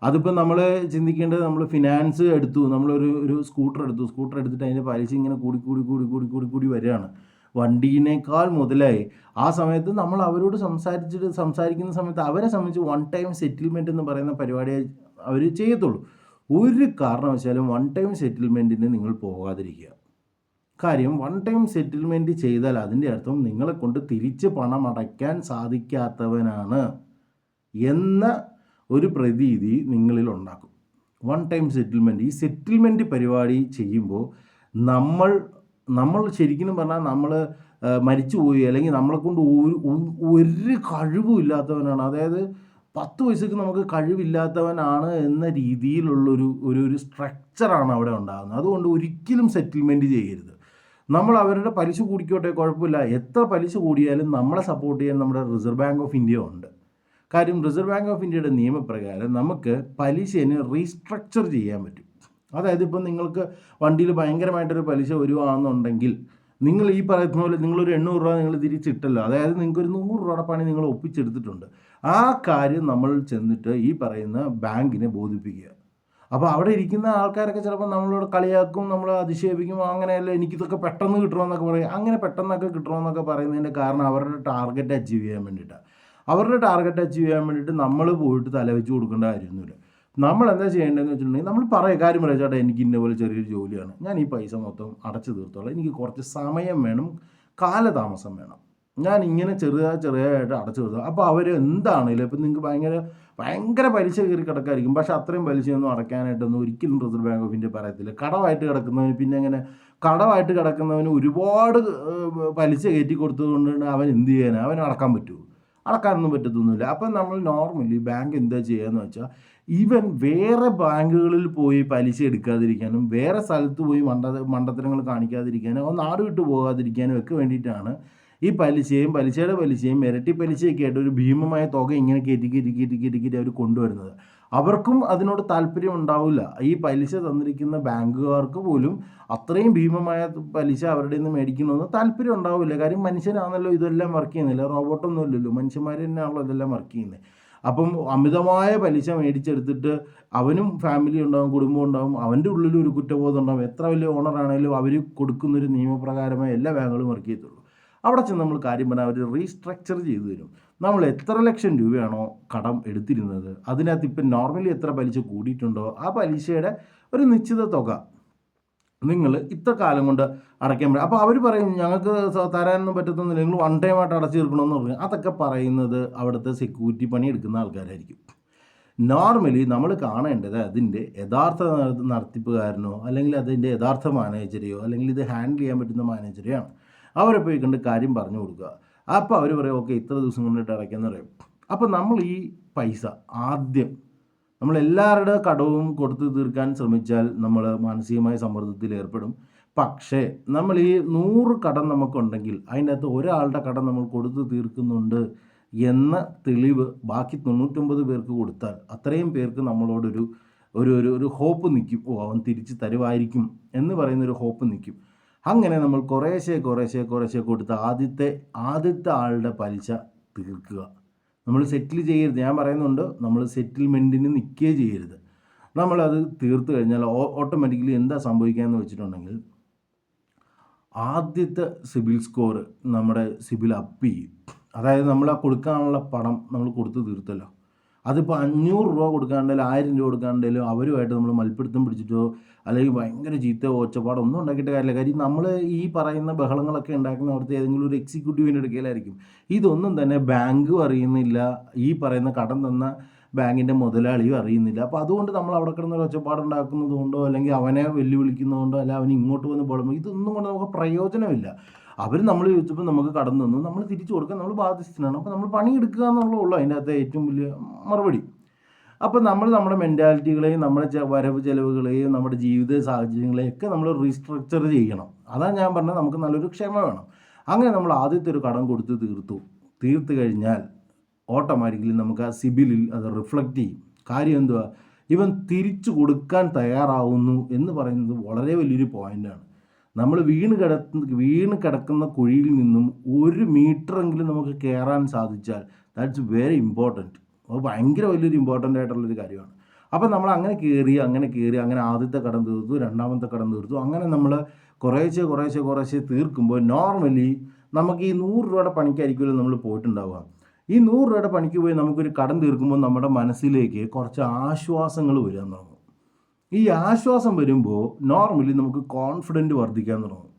അതിപ്പോൾ നമ്മൾ ചിന്തിക്കേണ്ടത് നമ്മൾ ഫിനാൻസ് എടുത്തു നമ്മളൊരു ഒരു സ്കൂട്ടർ എടുത്തു. സ്കൂട്ടർ എടുത്തിട്ട് അതിന്റെ പലിശ ഇങ്ങനെ കൂടി കൂടി കൂടി കൂടി കൂടി കൂടി വരികയാണ്. വണ്ടീനേക്കാൾ മുതലായി ആ സമയത്ത് നമ്മൾ അവരോട് സംസാരിച്ചിട്ട് സംസാരിക്കുന്ന സമയത്ത് അവരെ സംബന്ധിച്ച് വൺ ടൈം സെറ്റിൽമെന്റ് എന്ന് പറയുന്ന പരിപാടി അവർ ചെയ്യത്തുള്ളൂ. ഒരു കാരണവശാലും വൺ ടൈം സെറ്റിൽമെന്റിന് നിങ്ങൾ പോകാതിരിക്കുക. കാര്യം വൺ ടൈം സെറ്റിൽമെന്റ് ചെയ്താൽ അതിന്റെ അർത്ഥം നിങ്ങളെ കൊണ്ട് തിരിച്ച് പണം അടയ്ക്കാൻ സാധിക്കാത്തവനാണ് എന്ന ഒരു പ്രതീതി നിങ്ങളിൽ ഉണ്ടാക്കും. വൺ ടൈം സെറ്റിൽമെന്റ് ഈ സെറ്റിൽമെന്റ് പരിപാടി ചെയ്യുമ്പോൾ നമ്മൾ നമ്മൾ ശരിക്കും പറഞ്ഞാൽ നമ്മൾ മരിച്ചുപോയി അല്ലെങ്കിൽ നമ്മളെ കൊണ്ട് ഒരു ഒരു കഴിവും ഇല്ലാത്തവനാണ്. അതായത് പത്ത് വയസ്സൊക്കെ നമുക്ക് കഴിവില്ലാത്തവനാണ് എന്ന രീതിയിലുള്ളൊരു ഒരു ഒരു സ്ട്രക്ചറാണ് അവിടെ ഉണ്ടാകുന്നത്. അതുകൊണ്ട് ഒരിക്കലും സെറ്റിൽമെന്റ് ചെയ്യരുത്. നമ്മൾ അവരുടെ പലിശ കൂടിക്കോട്ടെ കുഴപ്പമില്ല. എത്ര പലിശ കൂടിയാലും നമ്മളെ സപ്പോർട്ട് ചെയ്യാൻ നമ്മുടെ റിസർവ് ബാങ്ക് ഓഫ് ഇന്ത്യ ഉണ്ട്. കാര്യം റിസർവ് ബാങ്ക് ഓഫ് ഇന്ത്യയുടെ നിയമപ്രകാരം നമുക്ക് പലിശനെ റീസ്ട്രക്ചർ ചെയ്യാൻ പറ്റും. അതായത് ഇപ്പം നിങ്ങൾക്ക് വണ്ടിയിൽ ഭയങ്കരമായിട്ടൊരു പലിശ വരുവാണെന്നുണ്ടെങ്കിൽ നിങ്ങൾ ഈ പറയുന്ന പോലെ നിങ്ങളൊരു എണ്ണൂറ് രൂപ നിങ്ങൾ തിരിച്ചിട്ടല്ലോ. അതായത് നിങ്ങൾക്ക് ഒരു നൂറ് രൂപയുടെ പണി നിങ്ങൾ ഒപ്പിച്ചെടുത്തിട്ടുണ്ട്. ആ കാര്യം നമ്മൾ ചെന്നിട്ട് ഈ പറയുന്ന ബാങ്കിനെ ബോധിപ്പിക്കുക. അപ്പോൾ അവിടെ ഇരിക്കുന്ന ആൾക്കാരൊക്കെ ചിലപ്പോൾ നമ്മളോട് കളിയാക്കും നമ്മൾ അതിശയിപ്പിക്കും അങ്ങനെയല്ല എനിക്കിതൊക്കെ പെട്ടെന്ന് കിട്ടണമെന്നൊക്കെ പറയും. അങ്ങനെ പെട്ടെന്നൊക്കെ കിട്ടണമെന്നൊക്കെ പറയുന്നതിന്റെ കാരണം അവരുടെ ടാർഗറ്റ് അച്ചീവ് ചെയ്യാൻ വേണ്ടിയിട്ടാണ് അവരുടെ ടാർഗറ്റ് അച്ചീവ് ചെയ്യാൻ വേണ്ടിയിട്ട് നമ്മൾ പോയിട്ട് തലവെച്ച് കൊടുക്കേണ്ട കാര്യമൊന്നുമില്ല. നമ്മൾ എന്താ ചെയ്യേണ്ടതെന്ന് വെച്ചിട്ടുണ്ടെങ്കിൽ നമ്മൾ പറയാം കാര്യം പറയാം ചേട്ടാ എനിക്ക് ഇന്ന പോലെ ചെറിയൊരു ജോലിയാണ്. ഞാൻ ഈ പൈസ മൊത്തം അടച്ചു തീർത്തോളാം. എനിക്ക് കുറച്ച് സമയം വേണം കാലതാമസം വേണം. ഞാൻ ഇങ്ങനെ ചെറുതായി ചെറുതായിട്ട് അടച്ചു തീർത്തോളാം അപ്പോൾ അവർ എന്താണെങ്കിലും ഇപ്പം നിങ്ങൾക്ക് ഭയങ്കര ഭയങ്കര പലിശ കയറി കിടക്കായിരിക്കും. പക്ഷെ അത്രയും പലിശയൊന്നും അടയ്ക്കാനായിട്ടൊന്നും ഒരിക്കലും റിസർവ് ബാങ്ക് ഓഫ് ഇന്ത്യ പറയത്തില്ല. കടമായിട്ട് കിടക്കുന്നവന് പിന്നെ അങ്ങനെ കടമായിട്ട് കിടക്കുന്നവന് ഒരുപാട് പലിശ കയറ്റി കൊടുത്തതുകൊണ്ട് അവൻ എന്ത് ചെയ്യാനാണ് അവൻ അടക്കാൻ പറ്റുമോ അടക്കാനൊന്നും പറ്റത്തൊന്നുമില്ല. അപ്പം നമ്മൾ നോർമലി ബാങ്ക് എന്താ ചെയ്യുകയെന്ന് വെച്ചാൽ ഈവൻ വേറെ ബാങ്കുകളിൽ പോയി പലിശ എടുക്കാതിരിക്കാനും വേറെ സ്ഥലത്ത് പോയി മണ്ട മണ്ടത്തരങ്ങൾ കാണിക്കാതിരിക്കാനും നാട് വിട്ടു പോകാതിരിക്കാനും ഒക്കെ വേണ്ടിയിട്ടാണ് ഈ പലിശയും പലിശയുടെ പലിശയും ഇരട്ടി പലിശയൊക്കെ ആയിട്ട് ഒരു ഭീമമായ തുക ഇങ്ങനെ കയറ്റി കയറ്റി കയറ്റി കയറ്റി കയറ്റി അവർ കൊണ്ടുവരുന്നത്. അവർക്കും അതിനോട് താല്പര്യം ഉണ്ടാവില്ല. ഈ പലിശ തന്നിരിക്കുന്ന ബാങ്കുകാർക്ക് പോലും അത്രയും ഭീമമായ പലിശ അവരുടെ നിന്ന് മേടിക്കണമെന്ന് താല്പര്യം ഉണ്ടാവില്ല. കാര്യം മനുഷ്യനാണല്ലോ ഇതെല്ലാം വർക്ക് ചെയ്യുന്നില്ല റോബോട്ടൊന്നും ഇല്ലല്ലോ. മനുഷ്യന്മാർ തന്നെയാണല്ലോ ഇതെല്ലാം വർക്ക് ചെയ്യുന്നത്. അപ്പം അമിതമായ പലിശ മേടിച്ചെടുത്തിട്ട് അവനും ഫാമിലി ഉണ്ടാവും കുടുംബം ഉണ്ടാവും. അവന്റെ ഉള്ളിൽ ഒരു കുറ്റബോധം ഉണ്ടാവും. എത്ര വലിയ ഓണറാണേലും അവർ കൊടുക്കുന്നൊരു നിയമപ്രകാരമായ എല്ലാ ബാങ്കുകളും വർക്ക് ചെയ്യത്തുള്ളൂ. അവിടെ ചെന്ന് നമ്മൾ കാര്യം പറഞ്ഞാൽ അവർ റീസ്ട്രക്ചർ ചെയ്തു തരും. നമ്മൾ എത്ര ലക്ഷം രൂപയാണോ കടം എടുത്തിരുന്നത്? അതിനകത്ത് ഇപ്പം നോർമലി എത്ര പലിശ കൂടിയിട്ടുണ്ടോ? ആ പലിശയുടെ ഒരു നിശ്ചിത തുക നിങ്ങൾ ഇത്ര കാലം കൊണ്ട് അടയ്ക്കാൻ പറ്റും. അപ്പോൾ അവർ പറയും ഞങ്ങൾക്ക് തരാനൊന്നും പറ്റത്തൊന്നുമില്ല. നിങ്ങൾ വൺ ടൈം ആയിട്ട് അടച്ചു തീർക്കണമെന്ന് പറഞ്ഞു. അതൊക്കെ പറയുന്നത് അവിടുത്തെ സെക്യൂരിറ്റി പണി എടുക്കുന്ന ആൾക്കാരായിരിക്കും. നോർമലി നമ്മൾ കാണേണ്ടത് അതിന്റെ യഥാർത്ഥ നട- നടത്തിപ്പുകാരനോ അല്ലെങ്കിൽ അതിന്റെ യഥാർത്ഥ മാനേജരെയോ അല്ലെങ്കിൽ ഇത് ഹാൻഡിൽ ചെയ്യാൻ പറ്റുന്ന മാനേജരെയോ ആണ്. അവരെ പോയി കണ്ട് കാര്യം പറഞ്ഞു കൊടുക്കുക. അപ്പോൾ അവർ പറയും ഓക്കെ ഇത്ര ദിവസം കൊണ്ടിട്ട് അടയ്ക്കാന്ന് പറയും. അപ്പോൾ നമ്മൾ ഈ പൈസ ആദ്യം നമ്മൾ എല്ലാവരുടെ കടവും കൊടുത്തു തീർക്കാൻ ശ്രമിച്ചാൽ നമ്മൾ മാനസികമായ സമ്മർദ്ദത്തിൽ ഏർപ്പെടും. പക്ഷേ നമ്മൾ ഈ നൂറ് കടം നമുക്കുണ്ടെങ്കിൽ അതിന്റെ അകത്ത് ഒരാളുടെ കടം നമ്മൾ കൊടുത്തു തീർക്കുന്നുണ്ട് എന്ന തെളിവ് ബാക്കി തൊണ്ണൂറ്റൊമ്പത് പേർക്ക് കൊടുത്താൽ അത്രയും പേർക്ക് നമ്മളോടൊരു ഒരു ഒരു ഒരു ഹോപ്പ് നിൽക്കും. ഓ അവൻ തിരിച്ച് തരുമായിരിക്കും എന്ന് പറയുന്നൊരു ഹോപ്പ് നിൽക്കും. അങ്ങനെ നമ്മൾ കുറേശ്ശെ കുറേശ്ശെ കുറേശ്ശെ കൊടുത്ത് ആദ്യത്തെ ആദ്യത്തെ ആളുടെ പലിശ തീർക്കുക നമ്മൾ സെറ്റിൽ ചെയ്യരുത്. ഞാൻ പറയുന്നുണ്ട് നമ്മൾ സെറ്റിൽമെന്റിന് നിൽക്കുകയേ ചെയ്യരുത്. നമ്മളത് തീർത്തു കഴിഞ്ഞാൽ ഓട്ടോമാറ്റിക്കലി എന്താ സംഭവിക്കുകയെന്ന് വെച്ചിട്ടുണ്ടെങ്കിൽ ആദ്യത്തെ സിബിൽ സ്കോർ നമ്മുടെ സിബിൽ അപ്പ് ചെയ്യും. അതായത് നമ്മൾ ആ കൊടുക്കാനുള്ള പണം നമ്മൾ കൊടുത്ത് തീർത്തല്ലോ. അതിപ്പോൾ അഞ്ഞൂറ് രൂപ കൊടുക്കാണ്ടെങ്കിലും ആയിരം രൂപ കൊടുക്കാണ്ടെങ്കിലും അവരുമായിട്ട് നമ്മൾ മൽപ്പിടുത്തം പിടിച്ചിട്ടോ അല്ലെങ്കിൽ ഭയങ്കര ചീത്ത ഒച്ചപ്പാടോ ഒന്നും ഉണ്ടാക്കിയിട്ട് കാര്യമില്ല. കാര്യം നമ്മൾ ഈ പറയുന്ന ബഹളങ്ങളൊക്കെ ഉണ്ടാക്കുന്ന അവിടുത്തെ ഏതെങ്കിലും ഒരു എക്സിക്യൂട്ടീവിന്റെ എടുക്കലായിരിക്കും ഇതൊന്നും തന്നെ ബാങ്കും അറിയുന്നില്ല. ഈ പറയുന്ന കടം തന്ന ബാങ്കിന്റെ മുതലാളിയും അറിയുന്നില്ല. അപ്പോൾ അതുകൊണ്ട് നമ്മൾ അവിടെ കിടന്നൊരു ഒച്ചപ്പാടുണ്ടാക്കുന്നത് കൊണ്ടോ അല്ലെങ്കിൽ അവനെ വെല്ലുവിളിക്കുന്നതുകൊണ്ടോ അല്ല അവൻ ഇങ്ങോട്ട് വന്ന് പോടുമ്പോൾ ഇതൊന്നും കൊണ്ട് നമുക്ക് പ്രയോജനമില്ല. അവർ നമ്മൾ ചോദിച്ചപ്പോൾ നമുക്ക് കടം തന്നു. നമ്മൾ തിരിച്ചു കൊടുക്കാൻ നമ്മൾ ബാധ്യസ്ഥനാണ്. അപ്പോൾ നമ്മൾ പണിയെടുക്കുക എന്നുള്ളൂ അതിന്റെ അകത്ത് ഏറ്റവും വലിയ മറുപടി. അപ്പോൾ നമ്മൾ നമ്മുടെ മെന്റാലിറ്റികളെയും നമ്മുടെ വരവ് ചെലവുകളെയും നമ്മുടെ ജീവിത സാഹചര്യങ്ങളെയും ഒക്കെ നമ്മൾ റീസ്ട്രക്ചർ ചെയ്യണം. അതാണ് ഞാൻ പറഞ്ഞത് നമുക്ക് നല്ലൊരു ക്ഷമ വേണം. അങ്ങനെ നമ്മൾ ആദ്യത്തെ ഒരു കടം കൊടുത്ത് തീർത്തു. തീർത്തു കഴിഞ്ഞാൽ ഓട്ടോമാറ്റിക്കലി നമുക്ക് ആ സിബിലിൽ അത് റിഫ്ലക്റ്റ് ചെയ്യും. കാര്യം എന്തുവാ? ഇവൻ തിരിച്ചു കൊടുക്കാൻ തയ്യാറാവുന്നു എന്ന് പറയുന്നത് വളരെ വലിയൊരു പോയിന്റാണ് നമ്മൾ വീണ് കിടത്ത വീണ് കിടക്കുന്ന കുഴിയിൽ നിന്നും ഒരു മീറ്ററെങ്കിലും നമുക്ക് കയറാൻ സാധിച്ചാൽ ദാറ്റ്സ് വെരി ഇമ്പോർട്ടന്റ് അത് ഭയങ്കര വലിയൊരു ഇമ്പോർട്ടന്റ് ആയിട്ടുള്ളൊരു കാര്യമാണ്. അപ്പോൾ നമ്മൾ അങ്ങനെ കയറി അങ്ങനെ കയറി അങ്ങനെ ആദ്യത്തെ കടം തീർത്തു രണ്ടാമത്തെ കടം തീർത്തു അങ്ങനെ നമ്മൾ കുറേശ്ശെ കുറേശ്ശെ കുറേശ്ശെ തീർക്കുമ്പോൾ നോർമലി നമുക്ക് ഈ നൂറ് രൂപയുടെ പണിക്കായിരിക്കുമല്ലോ നമ്മൾ പോയിട്ടുണ്ടാവുക. ഈ നൂറ് രൂപയുടെ പണിക്ക് പോയി നമുക്കൊരു കടം തീർക്കുമ്പോൾ നമ്മുടെ മനസ്സിലേക്ക് കുറച്ച് ആശ്വാസങ്ങൾ വരാൻ തുടങ്ങും ഈ ആശ്വാസം വരുമ്പോൾ നോർമലി നമുക്ക് കോൺഫിഡന്റ് വർദ്ധിക്കാൻ തുടങ്ങും.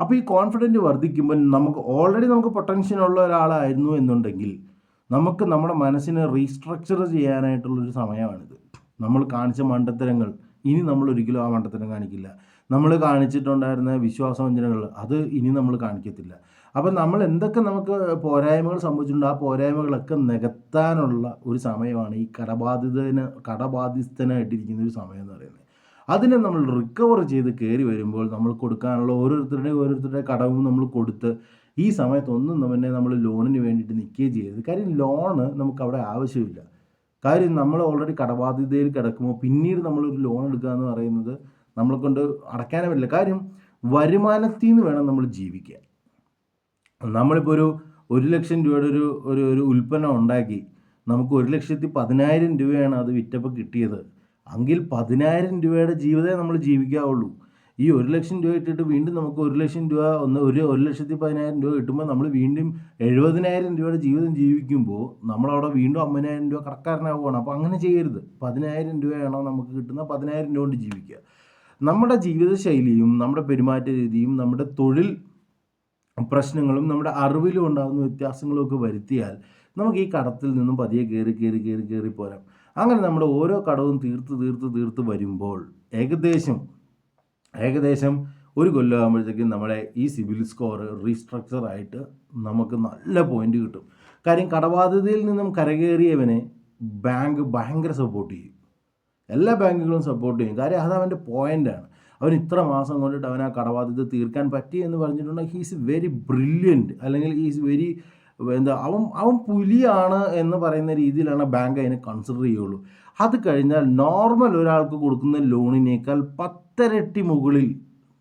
അപ്പോൾ ഈ കോൺഫിഡന്റ് വർദ്ധിക്കുമ്പോൾ നമുക്ക് ഓൾറെഡി നമുക്ക് പൊട്ടൻഷ്യൽ ഉള്ള ഒരാളായിരുന്നു എന്നുണ്ടെങ്കിൽ നമുക്ക് നമ്മുടെ മനസ്സിനെ റീസ്ട്രക്ചർ ചെയ്യാനായിട്ടുള്ളൊരു സമയമാണിത്. നമ്മൾ കാണിച്ച മണ്ടത്തരങ്ങൾ ഇനി നമ്മൾ ഒരിക്കലും ആ മണ്ടത്തരം കാണിക്കില്ല. നമ്മൾ കാണിച്ചിട്ടുണ്ടായിരുന്ന വിശ്വാസവഞ്ചനകൾ അത് ഇനി നമ്മൾ കാണിക്കത്തില്ല. അപ്പം നമ്മൾ എന്തൊക്കെ നമുക്ക് പോരായ്മകൾ സംഭവിച്ചിട്ടുണ്ട്? ആ പോരായ്മകളൊക്കെ നികത്താനുള്ള ഒരു സമയമാണ് ഈ കടബാധിതന് കടബാധിസ്ഥനായിട്ടിരിക്കുന്ന ഒരു സമയം എന്ന് പറയുന്നത്. അതിനെ നമ്മൾ റിക്കവർ ചെയ്ത് കയറി വരുമ്പോൾ നമ്മൾ കൊടുക്കാനുള്ള ഓരോരുത്തരുടെയും ഓരോരുത്തരുടെ കടവും നമ്മൾ കൊടുത്ത് ഈ സമയത്തൊന്നും തന്നെ നമ്മൾ ലോണിന് വേണ്ടിയിട്ട് നിൽക്കുകയും ചെയ്യരുത്. കാര്യം ലോണ് നമുക്ക് അവിടെ ആവശ്യമില്ല. കാര്യം നമ്മൾ ഓൾറെഡി കടബാധ്യതയിൽ കിടക്കുമ്പോൾ പിന്നീട് നമ്മളൊരു ലോൺ എടുക്കുക എന്ന് പറയുന്നത് നമ്മളെ കൊണ്ട് അടയ്ക്കാനേ പറ്റില്ല. കാര്യം വരുമാനത്തിൽ നിന്ന് വേണം നമ്മൾ ജീവിക്കാൻ. നമ്മളിപ്പോൾ ഒരു ഒരു ലക്ഷം രൂപയുടെ ഒരു ഒരു ഒരു ഉൽപ്പന്നം ഉണ്ടാക്കി നമുക്ക് ഒരു ലക്ഷത്തി പതിനായിരം രൂപയാണ് അത് വിറ്റപ്പോൾ കിട്ടിയത്. എങ്കിൽ പതിനായിരം രൂപയുടെ ജീവിതമേ നമ്മൾ ജീവിക്കാവുള്ളൂ. ഈ ഒരു ലക്ഷം രൂപ ഇട്ടിട്ട് വീണ്ടും നമുക്ക് ഒരു ലക്ഷം രൂപ ഒന്ന് ഒരു ഒരു ലക്ഷത്തി പതിനായിരം രൂപ കിട്ടുമ്പോൾ നമ്മൾ വീണ്ടും എഴുപതിനായിരം രൂപയുടെ ജീവിതം ജീവിക്കുമ്പോൾ നമ്മളവിടെ വീണ്ടും അമ്പതിനായിരം രൂപ കടക്കാരനാവുകയാണ് അപ്പോൾ അങ്ങനെ ചെയ്യരുത്. പതിനായിരം രൂപയാണോ നമുക്ക് കിട്ടുന്ന പതിനായിരം രൂപ കൊണ്ട് ജീവിക്കുക. നമ്മുടെ ജീവിതശൈലിയും നമ്മുടെ പെരുമാറ്റ രീതിയും നമ്മുടെ തൊഴിൽ പ്രശ്നങ്ങളും നമ്മുടെ അറിവിലും ഉണ്ടാകുന്ന വ്യത്യാസങ്ങളും ഒക്കെ വരുത്തിയാൽ നമുക്ക് ഈ കടത്തിൽ നിന്നും പതിയെ കയറി കയറി കയറി കയറി പോരാം. അങ്ങനെ നമ്മുടെ ഓരോ കടവും തീർത്ത് തീർത്ത് തീർത്ത് വരുമ്പോൾ ഏകദേശം ഏകദേശം ഒരു കൊല്ലമാകുമ്പോഴത്തേക്കും നമ്മുടെ ഈ സിവിൽ സ്കോർ റീസ്ട്രക്ചർ ആയിട്ട് നമുക്ക് നല്ല പോയിന്റ് കിട്ടും. കാര്യം കടബാധ്യതയിൽ നിന്നും കരകയറിയവനെ ബാങ്ക് ഭയങ്കര സപ്പോർട്ട് ചെയ്യും. എല്ലാ ബാങ്കുകളും സപ്പോർട്ട് ചെയ്യും. കാര്യം അത് അവന്റെ പോയിന്റാണ് അവൻ ഇത്ര മാസം കൊണ്ടിട്ട് അവൻ ആ കടബാധ്യത തീർക്കാൻ പറ്റി എന്ന് പറഞ്ഞിട്ടുണ്ടെങ്കിൽ ഹീസ് വെരി ബ്രില്യന്റ് അല്ലെങ്കിൽ ഹീസ് വെരി എന്താ അവൻ അവൻ പുലിയാണ് എന്ന് പറയുന്ന രീതിയിലാണ് ബാങ്ക് അതിനെ കൺസിഡർ ചെയ്യുള്ളൂ. അത് കഴിഞ്ഞാൽ നോർമൽ ഒരാൾക്ക് കൊടുക്കുന്ന ലോണിനേക്കാൾ പത്തരട്ടി മുകളിൽ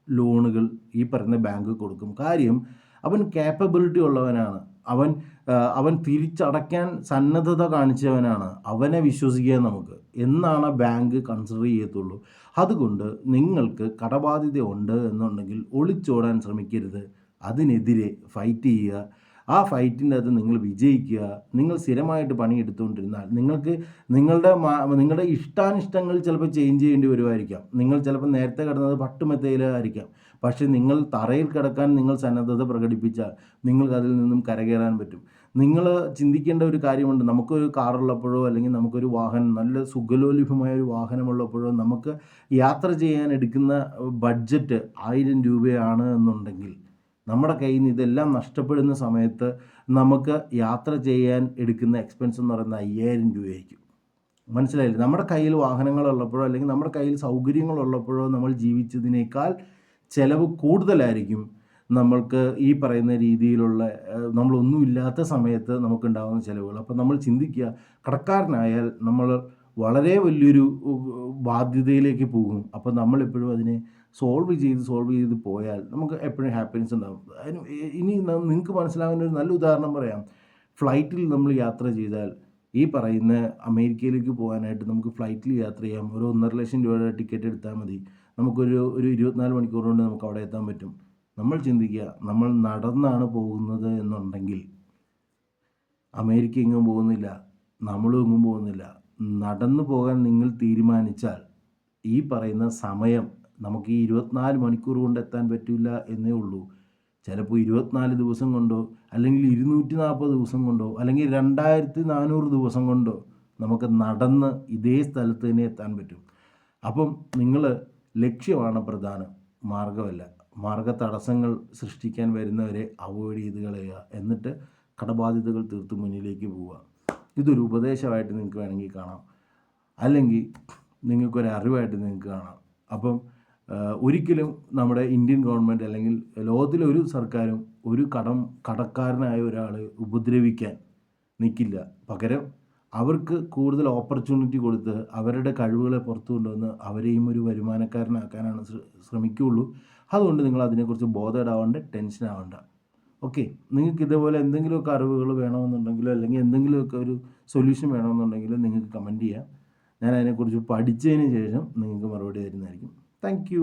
ലോണുകൾ ഈ പറയുന്ന ബാങ്ക് കൊടുക്കും. കാര്യം അവൻ കേപ്പബിലിറ്റി ഉള്ളവനാണ്. അവൻ അവൻ തിരിച്ചടയ്ക്കാൻ സന്നദ്ധത കാണിച്ചവനാണ്. അവനെ വിശ്വസിക്കുക നമുക്ക്. എന്നാണ് ബാങ്ക് കൺസിഡർ ചെയ്യത്തുള്ളൂ. അതുകൊണ്ട് നിങ്ങൾക്ക് കടബാധ്യത ഉണ്ട് എന്നുണ്ടെങ്കിൽ ഒളിച്ചോടാൻ ശ്രമിക്കരുത്. അതിനെതിരെ ഫൈറ്റ് ചെയ്യുക. ആ ഫൈറ്റിന്റെ അത് നിങ്ങൾ വിജയിക്കുക. നിങ്ങൾ സ്ഥിരമായിട്ട് പണിയെടുത്തുകൊണ്ടിരുന്നാൽ നിങ്ങൾക്ക് നിങ്ങളുടെ നിങ്ങളുടെ ഇഷ്ടാനിഷ്ടങ്ങൾ ചിലപ്പോൾ ചേഞ്ച് ചെയ്യേണ്ടി വരുമായിരിക്കാം. നിങ്ങൾ ചിലപ്പോൾ നേരത്തെ കിടന്നത് പട്ടുമെത്തയിലായിരിക്കാം പക്ഷേ നിങ്ങൾ തറയിൽ കിടക്കാൻ നിങ്ങൾ സന്നദ്ധത പ്രകടിപ്പിച്ചാൽ നിങ്ങൾക്ക് അതിൽ നിന്നും കരകയറാൻ പറ്റും. നിങ്ങൾ ചിന്തിക്കേണ്ട ഒരു കാര്യമുണ്ട്. നമുക്കൊരു കാറുള്ളപ്പോഴോ അല്ലെങ്കിൽ നമുക്കൊരു വാഹനം നല്ല സുഖലോലിഭമായ ഒരു വാഹനമുള്ളപ്പോഴോ നമുക്ക് യാത്ര ചെയ്യാൻ എടുക്കുന്ന ബഡ്ജറ്റ് ആയിരം രൂപയാണ് എന്നുണ്ടെങ്കിൽ നമ്മുടെ കയ്യിൽ നിന്ന് ഇതെല്ലാം നഷ്ടപ്പെടുന്ന സമയത്ത് നമുക്ക് യാത്ര ചെയ്യാൻ എടുക്കുന്ന എക്സ്പെൻസ് എന്ന് പറയുന്നത് അയ്യായിരം രൂപയായിരിക്കും. മനസ്സിലായില്ലേ? നമ്മുടെ കയ്യിൽ വാഹനങ്ങളുള്ളപ്പോഴോ അല്ലെങ്കിൽ നമ്മുടെ കയ്യിൽ സൗകര്യങ്ങളുള്ളപ്പോഴോ നമ്മൾ ജീവിച്ചതിനേക്കാൾ ചിലവ് കൂടുതലായിരിക്കും നമ്മൾക്ക് ഈ പറയുന്ന രീതിയിലുള്ള നമ്മളൊന്നുമില്ലാത്ത സമയത്ത് നമുക്കുണ്ടാകുന്ന ചിലവുകൾ. അപ്പോൾ നമ്മൾ ചിന്തിക്കുക കടക്കാരനായാൽ നമ്മൾ വളരെ വലിയൊരു ബാധ്യതയിലേക്ക് പോകും. അപ്പോൾ നമ്മളെപ്പോഴും അതിനെ സോൾവ് ചെയ്ത് സോൾവ് ചെയ്ത് പോയാൽ നമുക്ക് എപ്പോഴും ഹാപ്പിനെസ് ഉണ്ടാകും അതിന് ഇനി നിങ്ങൾക്ക് മനസ്സിലാകുന്ന ഒരു നല്ല ഉദാഹരണം പറയാം. ഫ്ലൈറ്റിൽ നമ്മൾ യാത്ര ചെയ്താൽ ഈ പറയുന്ന അമേരിക്കയിലേക്ക് പോകാനായിട്ട് നമുക്ക് ഫ്ലൈറ്റിൽ യാത്ര ചെയ്യാം. ഒരു ഒന്നര ലക്ഷം രൂപയുടെ ടിക്കറ്റ് എടുത്താൽ മതി. നമുക്കൊരു ഒരു ഇരുപത്തിനാല് മണിക്കൂർ കൊണ്ട് നമുക്ക് അവിടെ എത്താൻ പറ്റും. നമ്മൾ ചിന്തിക്കുക നമ്മൾ നടന്നാണ് പോകുന്നത് എന്നുണ്ടെങ്കിൽ അമേരിക്ക എങ്ങും പോകുന്നില്ല നമ്മളും എങ്ങും പോകുന്നില്ല. നടന്നു പോകാൻ നിങ്ങൾ തീരുമാനിച്ചാൽ ഈ പറയുന്ന സമയം നമുക്ക് ഈ ഇരുപത്തിനാല് മണിക്കൂർ കൊണ്ട് എത്താൻ പറ്റില്ല എന്നേ ഉള്ളൂ. ചിലപ്പോൾ ഇരുപത്തിനാല് ദിവസം കൊണ്ടോ അല്ലെങ്കിൽ ഇരുന്നൂറ്റി നാൽപ്പത് ദിവസം കൊണ്ടോ അല്ലെങ്കിൽ രണ്ടായിരത്തി നാനൂറ് ദിവസം കൊണ്ടോ നമുക്ക് നടന്ന് ഇതേ സ്ഥലത്ത് തന്നെ എത്താൻ പറ്റും. അപ്പം നിങ്ങൾ ലക്ഷ്യമാണ് പ്രധാനം മാർഗമല്ല മാർഗ തടസ്സങ്ങൾ സൃഷ്ടിക്കാൻ വരുന്നവരെ അവോയ്ഡ് ചെയ്ത് കളയുക. എന്നിട്ട് കടബാധ്യതകൾ തീർത്ത് മുന്നിലേക്ക് പോവുക. ഇതൊരു ഉപദേശമായിട്ട് നിങ്ങൾക്ക് വേണമെങ്കിൽ കാണാം. അല്ലെങ്കിൽ നിങ്ങൾക്കൊരു അറിവായിട്ട് നിങ്ങൾക്ക് കാണാം. അപ്പം ഒരിക്കലും നമ്മുടെ ഇന്ത്യൻ ഗവൺമെന്റ് അല്ലെങ്കിൽ ലോകത്തിലെ ഒരു സർക്കാരും ഒരു കടം കടക്കാരനായ ഒരാളെ ഉപദ്രവിക്കാൻ നിൽക്കില്ല. പകരം അവർക്ക് കൂടുതൽ ഓപ്പർച്യൂണിറ്റി കൊടുത്ത് അവരുടെ കഴിവുകളെ പുറത്തു കൊണ്ടുവന്ന് അവരെയും ഒരു വരുമാനക്കാരനാക്കാനാണ് ശ്ര- ശ്രമിക്കുകയുള്ളൂ. അതുകൊണ്ട് നിങ്ങൾ അതിനെക്കുറിച്ച് ബോധേഡാവേണ്ട ടെൻഷൻ ആവേണ്ട ഓക്കെ? നിങ്ങൾക്ക് ഇതേപോലെ എന്തെങ്കിലുമൊക്കെ അറിവുകൾ വേണമെന്നുണ്ടെങ്കിലോ അല്ലെങ്കിൽ എന്തെങ്കിലുമൊക്കെ ഒരു സൊല്യൂഷൻ വേണമെന്നുണ്ടെങ്കിലോ നിങ്ങൾക്ക് കമന്റ് ചെയ്യാം. ഞാൻ അതിനെക്കുറിച്ച് പഠിച്ചതിന് ശേഷം നിങ്ങൾക്ക് മറുപടി തരുന്നതായിരിക്കും. താങ്ക്